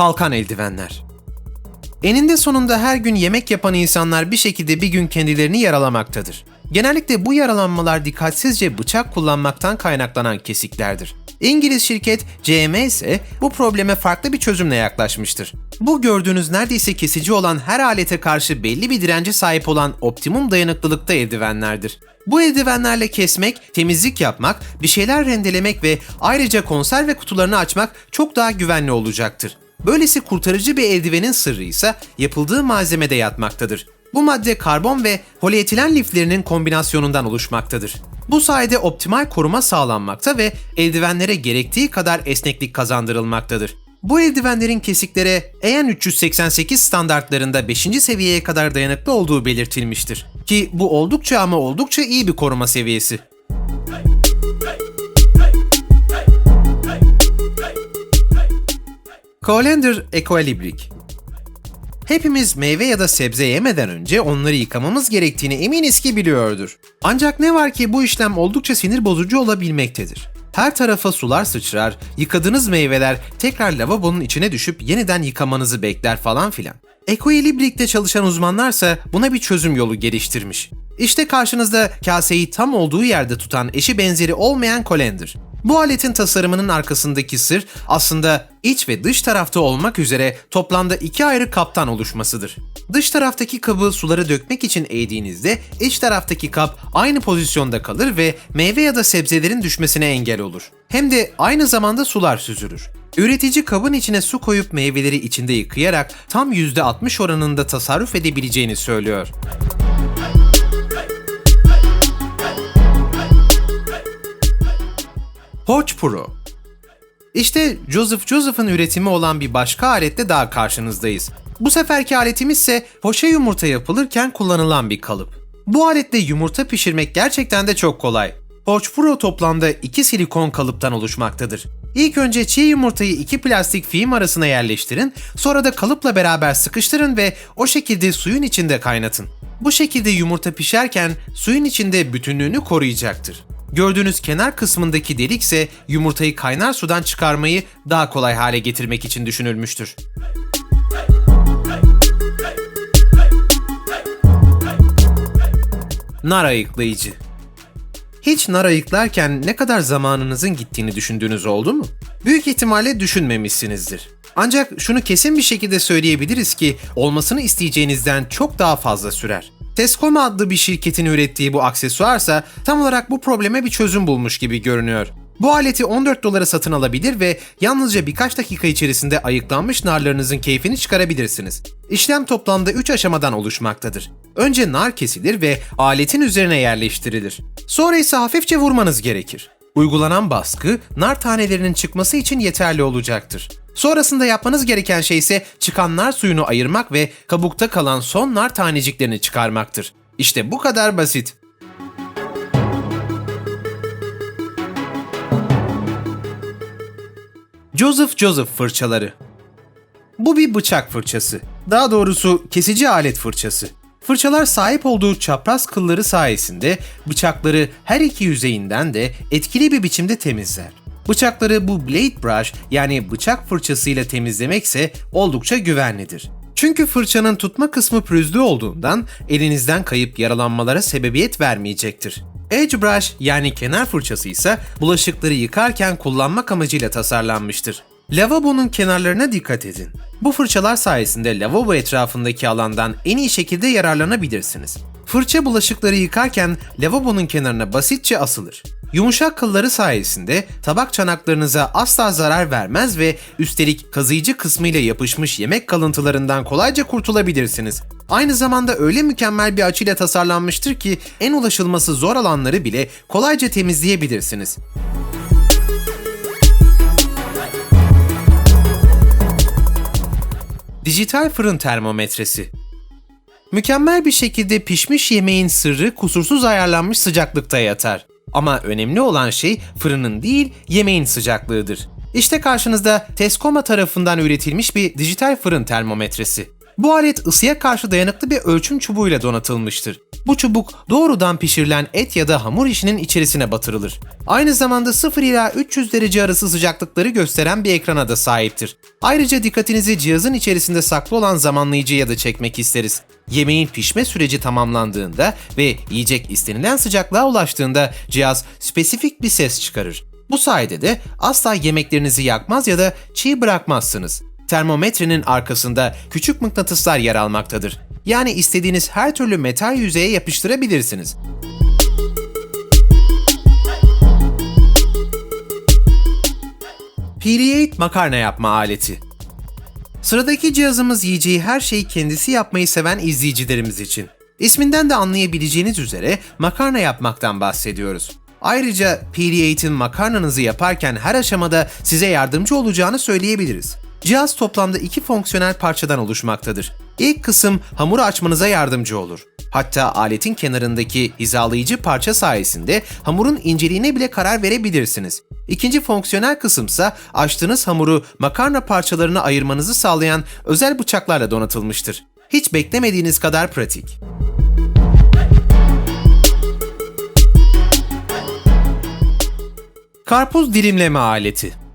Kalkan eldivenler. Eninde sonunda her gün yemek yapan insanlar bir şekilde bir gün kendilerini yaralamaktadır. Genellikle bu yaralanmalar dikkatsizce bıçak kullanmaktan kaynaklanan kesiklerdir. İngiliz şirket CM ise bu probleme farklı bir çözümle yaklaşmıştır. Bu gördüğünüz neredeyse kesici olan her alete karşı belli bir dirence sahip olan optimum dayanıklılıkta eldivenlerdir. Bu eldivenlerle kesmek, temizlik yapmak, bir şeyler rendelemek ve ayrıca konserve kutularını açmak çok daha güvenli olacaktır. Böylesi kurtarıcı bir eldivenin sırrı ise yapıldığı malzemede yatmaktadır. Bu madde karbon ve polietilen liflerinin kombinasyonundan oluşmaktadır. Bu sayede optimal koruma sağlanmakta ve eldivenlere gerektiği kadar esneklik kazandırılmaktadır. Bu eldivenlerin kesiklere EN 388 standartlarında 5. seviyeye kadar dayanıklı olduğu belirtilmiştir. Ki bu oldukça ama oldukça iyi bir koruma seviyesi. Colander Equilibric Hepimiz meyve ya da sebze yemeden önce onları yıkamamız gerektiğini eminiz ki biliyordur. Ancak ne var ki bu işlem oldukça sinir bozucu olabilmektedir. Her tarafa sular sıçrar, yıkadığınız meyveler tekrar lavabonun içine düşüp yeniden yıkamanızı bekler falan filan. Equilibric'te çalışan uzmanlarsa buna bir çözüm yolu geliştirmiş. İşte karşınızda kaseyi tam olduğu yerde tutan eşi benzeri olmayan Colander. Bu aletin tasarımının arkasındaki sır aslında iç ve dış tarafta olmak üzere toplamda iki ayrı kaptan oluşmasıdır. Dış taraftaki kabı suları dökmek için eğdiğinizde iç taraftaki kap aynı pozisyonda kalır ve meyve ya da sebzelerin düşmesine engel olur. Hem de aynı zamanda sular süzülür. Üretici kabın içine su koyup meyveleri içinde yıkayarak tam %60 oranında tasarruf edebileceğini söylüyor. Pro İşte Joseph Joseph'ın üretimi olan bir başka aletle daha karşınızdayız. Bu seferki aletimiz ise poşe yumurta yapılırken kullanılan bir kalıp. Bu aletle yumurta pişirmek gerçekten de çok kolay. Poch Pro toplamda iki silikon kalıptan oluşmaktadır. İlk önce çiğ yumurtayı iki plastik film arasına yerleştirin, sonra da kalıpla beraber sıkıştırın ve o şekilde suyun içinde kaynatın. Bu şekilde yumurta pişerken suyun içinde bütünlüğünü koruyacaktır. Gördüğünüz kenar kısmındaki delik ise yumurtayı kaynar sudan çıkarmayı daha kolay hale getirmek için düşünülmüştür. Nar ayıklayıcı hiç nar ayıklarken ne kadar zamanınızın gittiğini düşündüğünüz oldu mu? Büyük ihtimalle düşünmemişsinizdir. Ancak şunu kesin bir şekilde söyleyebiliriz ki olmasını isteyeceğinizden çok daha fazla sürer. Tescoma adlı bir şirketin ürettiği bu aksesuarsa tam olarak bu probleme bir çözüm bulmuş gibi görünüyor. Bu aleti 14 dolara satın alabilir ve yalnızca birkaç dakika içerisinde ayıklanmış narlarınızın keyfini çıkarabilirsiniz. İşlem toplamda 3 aşamadan oluşmaktadır. Önce nar kesilir ve aletin üzerine yerleştirilir. Sonra ise hafifçe vurmanız gerekir. Uygulanan baskı nar tanelerinin çıkması için yeterli olacaktır. Sonrasında yapmanız gereken şey ise çıkan nar suyunu ayırmak ve kabukta kalan son nar taneciklerini çıkarmaktır. İşte bu kadar basit. Joseph Joseph fırçaları. Bu bir bıçak fırçası. Daha doğrusu kesici alet fırçası. Fırçalar sahip olduğu çapraz kılları sayesinde bıçakları her iki yüzeyinden de etkili bir biçimde temizler. Bıçakları bu blade brush yani bıçak fırçasıyla temizlemekse oldukça güvenlidir. Çünkü fırçanın tutma kısmı pürüzlü olduğundan elinizden kayıp yaralanmalara sebebiyet vermeyecektir. Edge brush yani kenar fırçası ise bulaşıkları yıkarken kullanmak amacıyla tasarlanmıştır. Lavabonun kenarlarına dikkat edin. Bu fırçalar sayesinde lavabo etrafındaki alandan en iyi şekilde yararlanabilirsiniz. Fırça bulaşıkları yıkarken lavabonun kenarına basitçe asılır. Yumuşak kılları sayesinde tabak çanaklarınıza asla zarar vermez ve üstelik kazıyıcı kısmıyla yapışmış yemek kalıntılarından kolayca kurtulabilirsiniz. Aynı zamanda öyle mükemmel bir açıyla tasarlanmıştır ki en ulaşılması zor alanları bile kolayca temizleyebilirsiniz. Dijital fırın termometresi Mükemmel bir şekilde pişmiş yemeğin sırrı kusursuz ayarlanmış sıcaklıkta yatar. Ama önemli olan şey fırının değil, yemeğin sıcaklığıdır. İşte karşınızda Tescoma tarafından üretilmiş bir dijital fırın termometresi. Bu alet ısıya karşı dayanıklı bir ölçüm çubuğuyla donatılmıştır. Bu çubuk doğrudan pişirilen et ya da hamur işinin içerisine batırılır. Aynı zamanda 0 ila 300 derece arası sıcaklıkları gösteren bir ekrana da sahiptir. Ayrıca dikkatinizi cihazın içerisinde saklı olan zamanlayıcıya da çekmek isteriz. Yemeğin pişme süreci tamamlandığında ve yiyecek istenilen sıcaklığa ulaştığında cihaz spesifik bir ses çıkarır. Bu sayede de asla yemeklerinizi yakmaz ya da çiğ bırakmazsınız. Termometrenin arkasında küçük mıknatıslar yer almaktadır. Yani istediğiniz her türlü metal yüzeye yapıştırabilirsiniz. Piliate makarna yapma aleti. Sıradaki cihazımız yiyeceği her şeyi kendisi yapmayı seven izleyicilerimiz için. İsminden de anlayabileceğiniz üzere makarna yapmaktan bahsediyoruz. Ayrıca Piliate'in makarnanızı yaparken her aşamada size yardımcı olacağını söyleyebiliriz. Cihaz toplamda iki fonksiyonel parçadan oluşmaktadır. İlk kısım hamuru açmanıza yardımcı olur. Hatta aletin kenarındaki hizalayıcı parça sayesinde hamurun inceliğine bile karar verebilirsiniz. İkinci fonksiyonel kısımsa açtığınız hamuru makarna parçalarına ayırmanızı sağlayan özel bıçaklarla donatılmıştır. Hiç beklemediğiniz kadar pratik. Karpuz dilimleme aleti.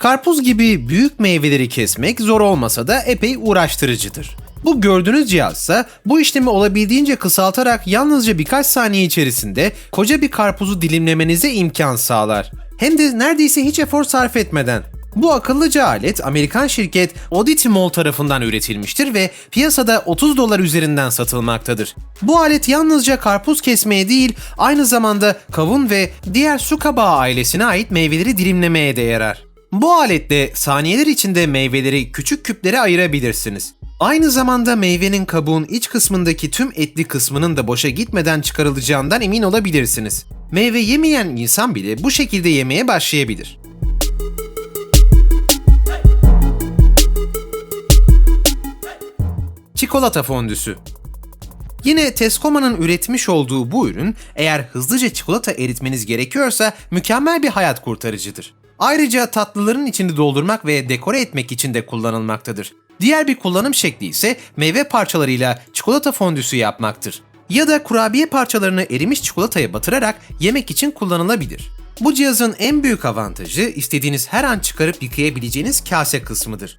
Karpuz gibi büyük meyveleri kesmek zor olmasa da epey uğraştırıcıdır. Bu gördüğünüz cihazsa bu işlemi olabildiğince kısaltarak yalnızca birkaç saniye içerisinde koca bir karpuzu dilimlemenize imkan sağlar. Hem de neredeyse hiç efor sarf etmeden. Bu akıllıca alet Amerikan şirket Oddity Mall tarafından üretilmiştir ve piyasada 30 dolar üzerinden satılmaktadır. Bu alet yalnızca karpuz kesmeye değil, aynı zamanda kavun ve diğer su kabağı ailesine ait meyveleri dilimlemeye de yarar. Bu aletle saniyeler içinde meyveleri küçük küplere ayırabilirsiniz. Aynı zamanda meyvenin kabuğun iç kısmındaki tüm etli kısmının da boşa gitmeden çıkarılacağından emin olabilirsiniz. Meyve yemeyen insan bile bu şekilde yemeye başlayabilir. Çikolata fondüsü Yine Tescoma'nın üretmiş olduğu bu ürün eğer hızlıca çikolata eritmeniz gerekiyorsa mükemmel bir hayat kurtarıcıdır. Ayrıca tatlıların içini doldurmak ve dekore etmek için de kullanılmaktadır. Diğer bir kullanım şekli ise meyve parçalarıyla çikolata fondüsü yapmaktır. Ya da kurabiye parçalarını erimiş çikolataya batırarak yemek için kullanılabilir. Bu cihazın en büyük avantajı istediğiniz her an çıkarıp yıkayabileceğiniz kase kısmıdır.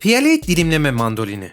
Piyalet dilimleme mandolini.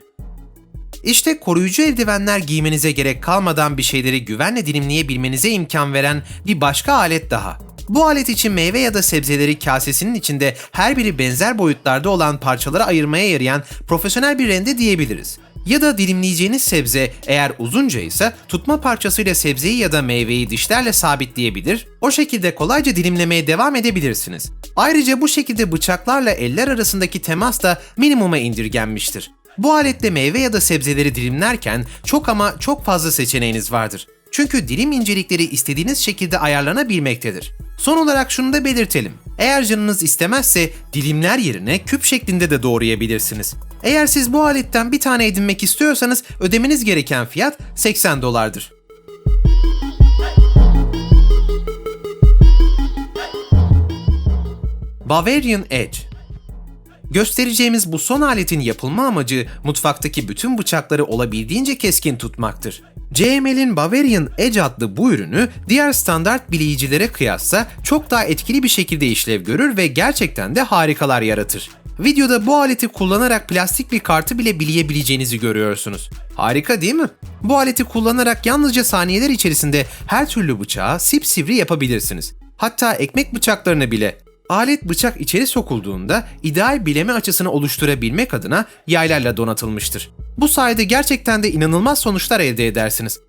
İşte koruyucu eldivenler giymenize gerek kalmadan bir şeyleri güvenle dilimleyebilmenize imkan veren bir başka alet daha. Bu alet için meyve ya da sebzeleri kasesinin içinde her biri benzer boyutlarda olan parçalara ayırmaya yarayan profesyonel bir rende diyebiliriz. Ya da dilimleyeceğiniz sebze eğer uzunca ise tutma parçasıyla sebzeyi ya da meyveyi dişlerle sabitleyebilir, o şekilde kolayca dilimlemeye devam edebilirsiniz. Ayrıca bu şekilde bıçaklarla eller arasındaki temas da minimuma indirgenmiştir. Bu aletle meyve ya da sebzeleri dilimlerken çok ama çok fazla seçeneğiniz vardır. Çünkü dilim incelikleri istediğiniz şekilde ayarlanabilmektedir. Son olarak şunu da belirtelim. Eğer canınız istemezse dilimler yerine küp şeklinde de doğrayabilirsiniz. Eğer siz bu aletten bir tane edinmek istiyorsanız ödemeniz gereken fiyat 80 dolardır. Bavarian Edge Göstereceğimiz bu son aletin yapılma amacı mutfaktaki bütün bıçakları olabildiğince keskin tutmaktır. CML'in Bavarian Edge adlı bu ürünü diğer standart bileyicilere kıyasla çok daha etkili bir şekilde işlev görür ve gerçekten de harikalar yaratır. Videoda bu aleti kullanarak plastik bir kartı bile bileyebileceğinizi görüyorsunuz. Harika değil mi? Bu aleti kullanarak yalnızca saniyeler içerisinde her türlü bıçağı sipsivri yapabilirsiniz. Hatta ekmek bıçaklarını bile. Alet bıçak içeri sokulduğunda ideal bileme açısını oluşturabilmek adına yaylarla donatılmıştır. Bu sayede gerçekten de inanılmaz sonuçlar elde edersiniz.